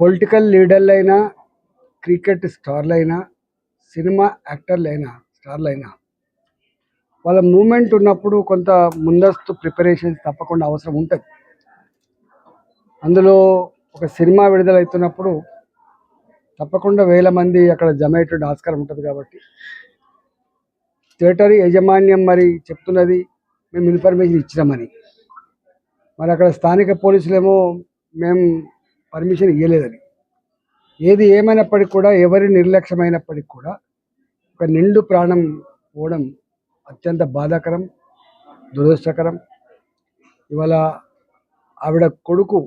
Political లీడర్లైనా cricket స్టార్లైనా cinema యాక్టర్లైనా స్టార్లైనా వాళ్ళ మూమెంట్ ఉన్నప్పుడు కొంత ముందస్తు ప్రిపరేషన్స్ తప్పకుండా అవసరం ఉంటుంది. అందులో ఒక సినిమా విడుదలవుతున్నప్పుడు తప్పకుండా వేల మంది అక్కడ జమ అయ్యేటువంటి ఆస్కారం ఉంటుంది కాబట్టి. థియేటర్ యాజమాన్యం మరి చెప్తున్నది మేము ఇన్ఫర్మేషన్ ఇచ్చినామని. మరి అక్కడ స్థానిక పోలీసులేమో మేము పర్మిషన్ ఇవ్వలేదని ఏది ఏమైనప్పటికీ కూడా ఎవరి నిర్లక్ష్యమైనప్పటికీ కూడా ఒక నిండు ప్రాణం పోవడం అత్యంత బాధాకరం దురదృష్టకరం. ఇవాళ ఆవిడ కొడుకు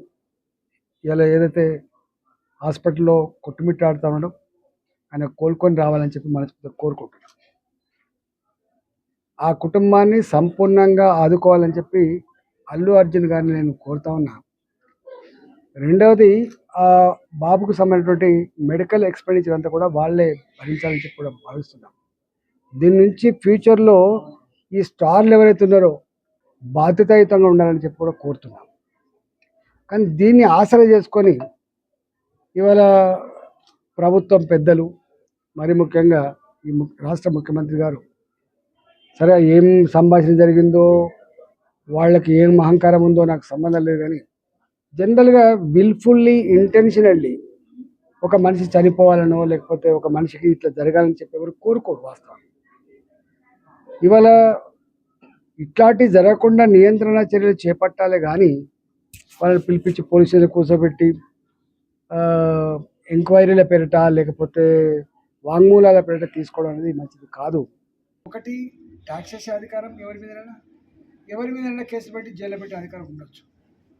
ఇలా ఏదైతే హాస్పిటల్లో కొట్టుమిట్టాడుతూ ఉండడం ఆయన కోలుకొని రావాలని చెప్పి మనస్ఫూర్తిగా కోరుకుంటున్నాం. ఆ కుటుంబాన్ని సంపూర్ణంగా ఆదుకోవాలని చెప్పి అల్లు అర్జున్ గారిని నేను కోరుతా ఉన్నాను రెండవది ఆ బాబుకు సంబంధించినటువంటి మెడికల్ ఎక్స్పెండిచర్ అంతా కూడా వాళ్ళే భరించాలని చెప్పి కూడా భావిస్తున్నాం. దీని నుంచి ఫ్యూచర్లో ఈ స్టార్లు ఎవరైతే ఉన్నారో బాధ్యతాయుతంగా ఉండాలని చెప్పి కూడా కోరుతున్నాం. కానీ దీన్ని ఆసరా చేసుకొని ఇవాళ ప్రభుత్వం పెద్దలు మరి ముఖ్యంగా ఈ ము- రాష్ట్ర ముఖ్యమంత్రి గారు సరే ఏం సంభాషణ జరిగిందో వాళ్ళకి ఏం అహంకారం ఉందో నాకు సంబంధం లేదు కానీ జనరల్గా విల్ఫుల్లీ ఇంటెన్షనల్లీ ఒక మనిషి చనిపోవాలనో లేకపోతే ఒక మనిషికి ఇట్లా జరగాలని చెప్పి ఎవరు కోరుకోరు వాస్తవం ఇవాళ ఇట్లాంటి జరగకుండా నియంత్రణ చర్యలు చేపట్టాలి కానీ వాళ్ళని పిలిపించి పోలీసులు కూర్చోబెట్టి ఎంక్వైరీల పేరిట లేకపోతే వాంగ్మూలాల పేరిట తీసుకోవడం అనేది మంచిది కాదు. ఒకటి ట్యాక్స్ చేసే అధికారం ఎవరి మీదైనా ఎవరి మీదైనా కేసు పెట్టి జైల్లో పెట్టే అధికారం ఉండొచ్చు.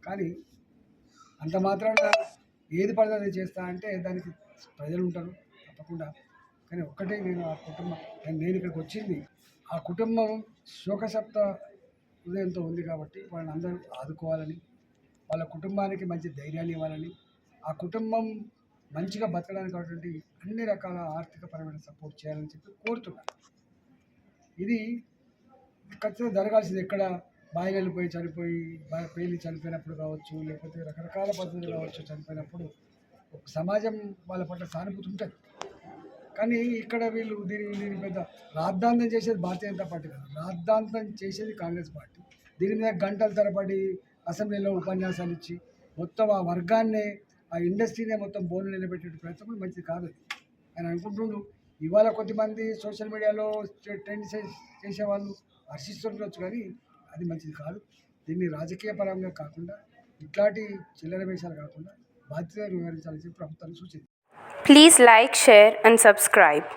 కానీ అంత మాత్రాన ఏది పడితే అది చేస్తా అంటే దానికి ప్రజలు ఉంటారు తప్పకుండా. కానీ ఒక్కటే నేను ఆ కుటుంబం నేను నేను ఇక్కడికి వచ్చింది. ఆ కుటుంబం శోకసప్త హృదయంతో ఉంది కాబట్టి వాళ్ళని అందరూ ఆదుకోవాలని వాళ్ళ కుటుంబానికి మంచి ధైర్యాన్ని ఇవ్వాలని ఆ కుటుంబం మంచిగా బతకడానికి అటువంటి అన్ని రకాల ఆర్థిక పరమైన సపోర్ట్ చేయాలని చెప్పి కోరుతున్నాను. ఇది ఖచ్చితంగా జరగాల్సింది ఎక్కడ బాయిలు వెళ్ళిపోయి చనిపోయి బా- పేలి చనిపోయినప్పుడు కావచ్చు లేకపోతే రకరకాల పద్ధతులు కావచ్చు చనిపోయినప్పుడు ఒక సమాజం వాళ్ళ పట్ల సానుభూతి ఉంటుంది. కానీ ఇక్కడ వీళ్ళు దీని దీని పెద్ద రాద్ధాంతం చేసేది భారతీయ జనతా పార్టీ కాదు. రాద్ధాంతం చేసేది కాంగ్రెస్ పార్టీ. దీని మీద గంటల తరబడి అసెంబ్లీలో ఉపన్యాసాలు ఇచ్చి మొత్తం ఆ వర్గాన్నే ఆ ఇండస్ట్రీనే మొత్తం బోర్డు నిలబెట్టే ప్రయత్నం కూడా మంచిది కాదు ఆయన అనుకుంటుండు ఇవాళ కొద్దిమంది సోషల్ మీడియాలో ట్రెండ్ చేసేవాళ్ళు హర్షిస్తుండొచ్చు కానీ అది మంచిది కాదు. దీన్ని రాజకీయ పరంగా కాకుండా ఇట్లాంటి చిల్లర వేషాలు కాకుండా బాధ్యత వివరించాలని ప్రభుత్వాన్ని సూచించింది. Please like share and subscribe